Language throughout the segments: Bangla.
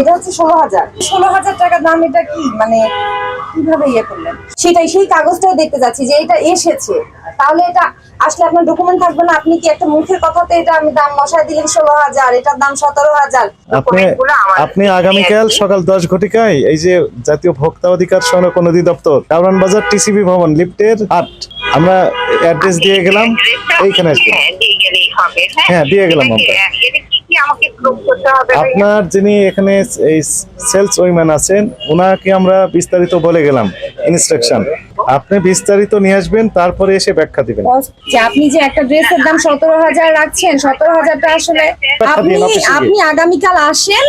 এটা হচ্ছে ষোলো হাজার। ষোলো হাজার টাকা দাম এটা কি? মানে কীভাবে ইয়ে করলেন? সেটাই সেই কাগজটাই দেখতে যাচ্ছি যে এটা এসেছে। তাহলে এটা আসলে আপনার ডকুমেন্ট থাকবে না? আপনি কি একটা মুখের কথাতে এটা আমি দাম বসায় দিলেন ষোলো হাজার এটার দাম সতেরো হাজার? আপনি আপনি আগামীকাল সকাল দশ ঘটিকায় এই যে জাতীয় ভোক্তা অধিকার সংরক্ষণ অধিদপ্তর কারণ বাজার টিসিবি ভবন লিফটের আট। আমরা অ্যাড্রেস দিয়ে গেলাম এইখানে আসবেন। হ্যাঁ, দিয়ে হ্যাঁ, দিয়ে গেলাম আমরা। আমাকে করতে হবে। আপনার যিনি এখানে এই সেলস ওইম্যান আছেন ওনাকে আমরা বিস্তারিত বলে গেলাম ইনস্ট্রাকশন আপনি বিস্তারিত নিয়ে আসবেন তারপরে এসে ব্যাখ্যা দিবেন। যে আপনি যে একটা ড্রেসের দাম সতেরো হাজার রাখছেন সতেরো হাজারটা আসলে আপনি। আপনি আগামীকাল আসেন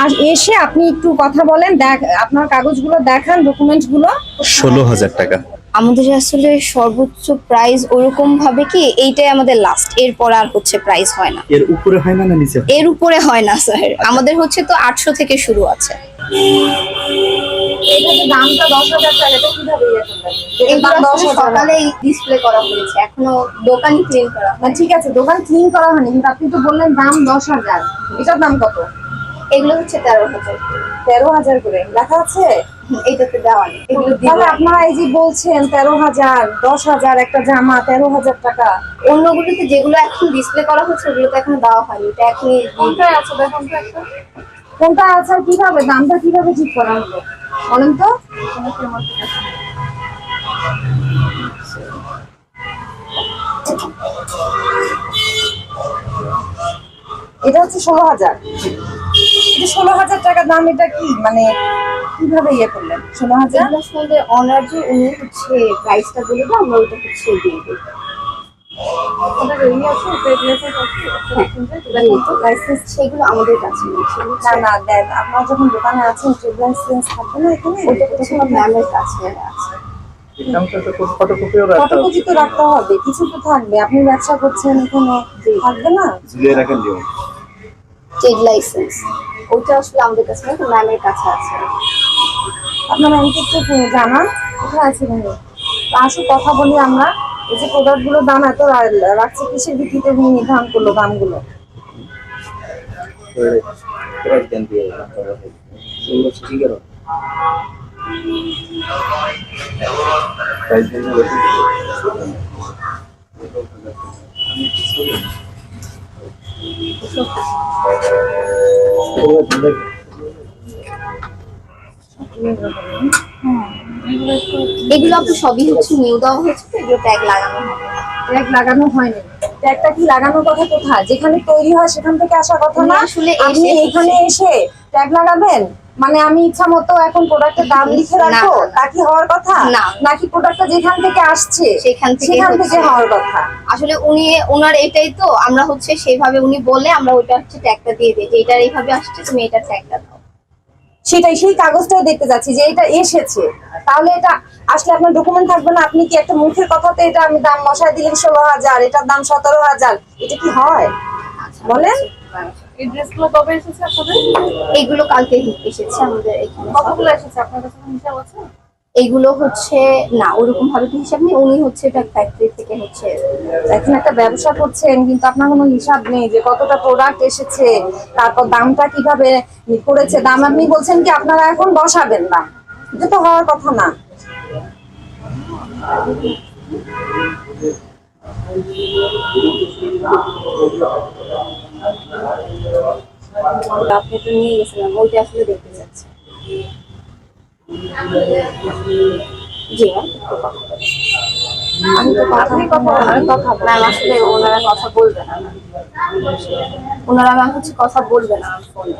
আর এসে আপনি একটু কথা বলেন দেখ আপনার কাগজগুলো দেখান ডকুমেন্টসগুলো। ষোলো হাজার টাকা। আমাদের আসলে সর্বোচ্চ প্রাইস ওরকম ভাবে কি এইটাই আমাদের লাস্ট এরপর আর হচ্ছে প্রাইস হয় না। এর উপরে হয় না না নিচে এর উপরে হয় না স্যার আমাদের হচ্ছে তো আটশো থেকে শুরু আছে। দামটা দশ হাজার টাকা এটা কীভাবে ইয়ে সকালেই ডিসপ্লে করা হয়েছে। এখনও দোকানই ক্লিন করা না ঠিক আছে দোকান ক্লিন করা হয়নি কিন্তু আপনি তো বললেন দাম দশ হাজার। এটার দাম কত? এগুলো হচ্ছে তেরো হাজার। তেরো হাজার করে। লেখা আছে? হুম, এইটাতে দেওয়া তাহলে আপনারা এই যে বলছেন তেরো হাজার দশ হাজার একটা জামা তেরো হাজার টাকা অন্যগুলোতে যেগুলো এখন ডিসপ্লে করা হচ্ছে ওগুলো তো এখনও দেওয়া হয়নি। এটা এখনই আছে দেখুন তো একটা। কোনটা আছে কীভাবে দামটা কীভাবে ঠিক করা হলো? বলেন তো। এটা হচ্ছে ষোলো হাজার। ষোলো হাজার টাকা দাম এটা কি? মানে কীভাবে ইয়ে করলেন? ষোলো হাজার? আসলে অনার যে উনি হচ্ছে প্রাইসটা বলে দাও আমরা ওটা হচ্ছে দিয়ে সেগুলো আমাদের কাছে নেই সেগুলো না না দেন আপনারা যখন দোকানে আছেন ট্রেড লাইসেন্স থাকবে না এখানে? হচ্ছে ম্যামের কাছে আছে। ফটোকপি তো রাখতে হবে। কিছু তো থাকবে। আপনি ব্যবসা করছেন এখানে থাকবে না? ট্রেড লাইসেন্স ওটা আসলে আমাদের কাছে ম্যামের কাছে আছে। আপনার ব্যাংকে একটু জানান। কোথায় আছে ভাই? আসো কথা বলি আমরা। এই যে প্রোডাক্টগুলো দাম এত রাখছে কিসের ভিত্তিতে নির্ধারণ করল দামগুলো? এগুলো সবই হচ্ছে নিউ দেওয়া এগুলো ট্যাগ লাগানো ট্যাগ লাগানো হয়নি। ট্যাগটা কি লাগানোর কথা কোথায়? যেখানে তৈরি হয় সেখান থেকে কথা না? আসলে আপনি এখানে এসে ট্যাগ লাগাবেন? মানে আমি ইচ্ছা মতো এখন প্রোডাক্টের দাম লিখে রাখব। তা কি হওয়ার কথা? না। নাকি প্রোডাক্টটা যেখান থেকে আসছে সেখান থেকে সেখান থেকে হওয়ার কথা? আসলে উনি ওনার এটাই তো আমরা হচ্ছে সেইভাবে উনি বলে আমরা ওইটা হচ্ছে ট্যাগটা দিয়ে দিই যে এটার এইভাবে আসছে তুমি এটার ট্যাগটা দাও। সেটাই সেই কাগজটাই দেখতে যাচ্ছি যে এটা এসেছে। তাহলে এটা আসলে আপনার ডকুমেন্ট থাকবে না? আপনি কি একটা মুখের কথাতে এটা আমি দাম মশাই দিলেন ষোলো হাজার এটার দাম সতেরো হাজার? এটা কি হয়? বলেন। এই কবে এসেছে আপনাদের? এগুলো কালকে এসেছে আমাদের এখানে। কতগুলো এসেছে? আপনার কাছে হিসাব আছে? এগুলো হচ্ছে, না, ওরকম ভাবে তো হিসাব নেই। উনি হচ্ছে এটা ফ্যাক্টরি থেকে হচ্ছে, এখন একটা ব্যবসা করছেন, কিন্তু আপনার কোনো হিসাব নেই যে কতটা প্রোডাক্ট এসেছে, তারপর দামটা কীভাবে করেছে দাম আপনি বলছেন কি, আপনারা এখন বসাবেন না। এটা তো হওয়ার কথা না। আপনি তো নিয়ে গেছিলাম ওইটা আসলে দেখতে চাচ্ছি আমি তো কথা আসলে ওনারা কথা বলবে না। ওনারা হচ্ছে কথা বলবে না ফোনে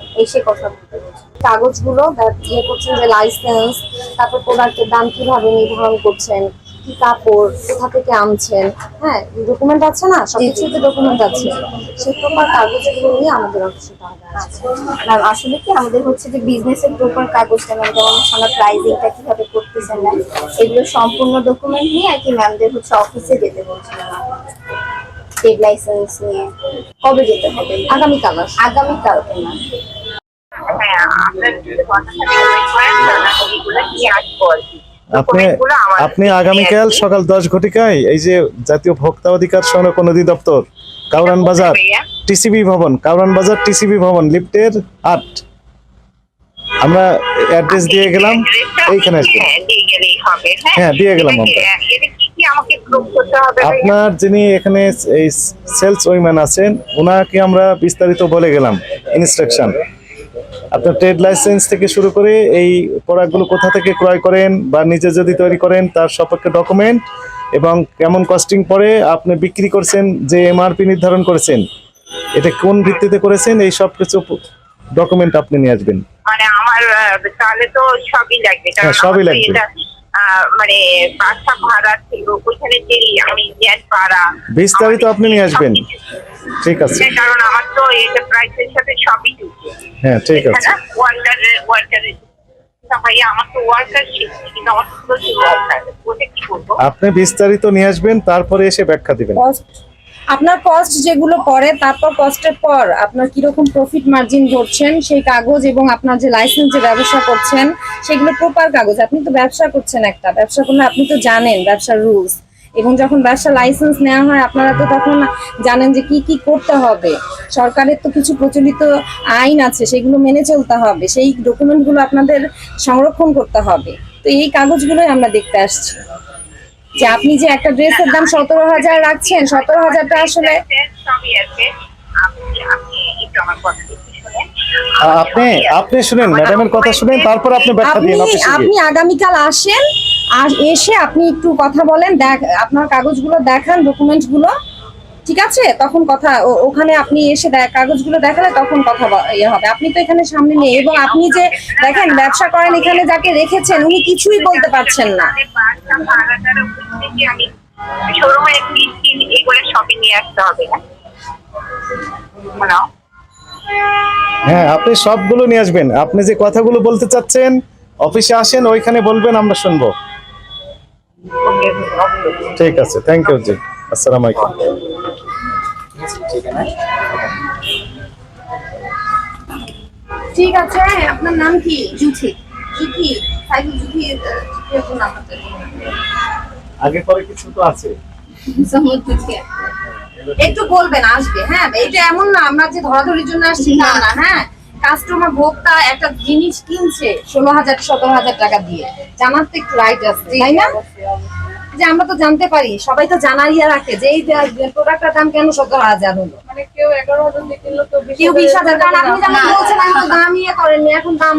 কথা বলতে কাগজগুলো ইয়ে করছেন যে লাইসেন্স তারপর প্রোডাক্টের দাম কীভাবে নির্ধারণ করছেন? কি কাপড় কোথা থেকে আনছেন? হ্যাঁ ডকুমেন্ট আছে না? সবকিছু তো ডকুমেন্ট আছে সেই প্রকার কাগজগুলো নিয়ে আমাদের অফিসে পাওয়া যাচ্ছে ম্যাম আসলে কি আমাদের হচ্ছে যে বিজনেসের প্রপার কাগজটা ম্যাম যেমন আমরা প্রাইজিংটা কীভাবে করতেছেন ম্যাম এগুলো সম্পূর্ণ ডকুমেন্ট নিয়ে আর কি ম্যামদের হচ্ছে অফিসে যেতে বলছিলাম ট্রেড লাইসেন্স নিয়ে কবে যেতে হবে? আগামীকাল আসুন। আগামীকালকে ম্যাম হ্যাঁ, আপনার আপনি আপনি আগামীকাল সকাল দশ ঘটিকায় এই যে জাতীয় ভোক্তা অধিকার সংরক্ষণ অধিদপ্তর কাউরান বাজার টিসিবি ভবন কাউরান বাজার টিসিবি ভবন লিফটের আট। আমরা অ্যাড্রেস দিয়ে গেলাম এইখানে আসবেন হ্যাঁ দিয়ে হবে হ্যাঁ, দিয়ে গেলাম আমরা। আপনার যিনি এখানে এই সেলস ওইম্যান আছেন ওনাকে আমরা বিস্তারিত বলে গেলাম ইনস্ট্রাকশন আপনার ট্রেড লাইসেন্স থেকে শুরু করে এই প্রোডাক্টগুলো কোথা থেকে ক্রয় করেন বা নিজে যদি তৈরি করেন তার সপক্ষে ডকুমেন্ট এবং কেমন কস্টিং পরে আপনি বিক্রি করছেন যে এমআরপি নির্ধারণ করেছেন এটা কোন ভিত্তিতে করেছেন এই সব কিছু ডকুমেন্ট আপনি নিয়ে আসবেন মানে আমার তাহলে তো সবই লাগবে হ্যাঁ, সবই লাগবে। মানে বাসা ভাড়া ছিল ওইখানে যে আমি জ্ঞান পাড়া বিস্তারিত আপনি নিয়ে আসবেন। ঠিক আছে। কারণ আমার তো এটা প্রাইসের সাথে সবই ঢুকে হ্যাঁ ঠিক আছে। ওয়ার্কার ওয়ার্কার আপনি বিস্তারিত নিয়ে আসবেন তারপরে এসে ব্যাখ্যা দিবেন। আপনার কস্ট যেগুলো পরে তারপর কস্টের পর আপনার কীরকম প্রফিট মার্জিন ধরছেন সেই কাগজ এবং আপনার যে লাইসেন্স যে ব্যবসা করছেন সেগুলো প্রপার কাগজ। আপনি তো ব্যবসা করছেন একটা। ব্যবসা করলে আপনি তো জানেন ব্যবসার রুলস এবং যখন ব্যবসা লাইসেন্স নেওয়া হয় আপনারা তো তখন জানেন যে কি কি করতে হবে। সরকারের তো কিছু প্রচলিত আইন আছে সেগুলো মেনে চলতে হবে। সেই ডকুমেন্টগুলো আপনাদের সংরক্ষণ করতে হবে। তো এই কাগজগুলোই আমরা দেখতে আসছি। যে আপনি যে একটা ড্রেসের দাম সতেরো হাজার রাখছেন সতেরো হাজারটা আসলে আপনি আপনি শুনেন ম্যাডামের কথা শুনেন তারপর আপনি ব্যাখ্যা দিন। আপনি আগামীকাল আসেন আর এসে আপনি একটু কথা বলেন দেখ আপনার কাগজগুলো দেখান ডকুমেন্টসগুলো। ঠিক আছে? তখন কথা ও- ওখানে আপনি এসে দেখ- কাগজগুলো দেখালে তখন কথা ইয়ে হবে। আপনি তো এখানে সামনে নেই এবং আপনি যে দেখেন ব্যবসা করেন এখানে যাকে রেখেছেন উনি কিছুই বলতে পারছেন না। হ্যাঁ আপনি সবগুলো নিয়ে আসবেন। আপনি যে কথাগুলো বলতে চাচ্ছেন অফিসে আসেন ওইখানে বলবেন আমরা শুনব। ঠিক আছে থ্যাংক ইউ জি। আসসালাম আলাইকুম। ঠিক আছে আপনার নাম কি? জুথি। জুথি সাইকেল জুথি। আগে পরে কিছু তো আছে। একটু বলবেন আসবে। হ্যাঁ এটা এমন না আমরা যে ধরাধরির জন্য আসছি না না হ্যাঁ। কাস্টমার ভোক্তা একটা জিনিস কিনছে ষোলো হাজার সতেরো হাজার টাকা দিয়ে। জানার তো একটু রাইট আসছে তাই না? যে আমরা তো জানতে পারি সবাই তো জানাই রাখে যে এই প্রোডাক্টটার দাম কেন সতেরো হাজার হলো? মানে কেউ এগারো হাজার তো কেউ বিশ হাজার কারণ আপনি যেমন বলছেন আমি তো দাম ইয়ে করেননি এখন দাম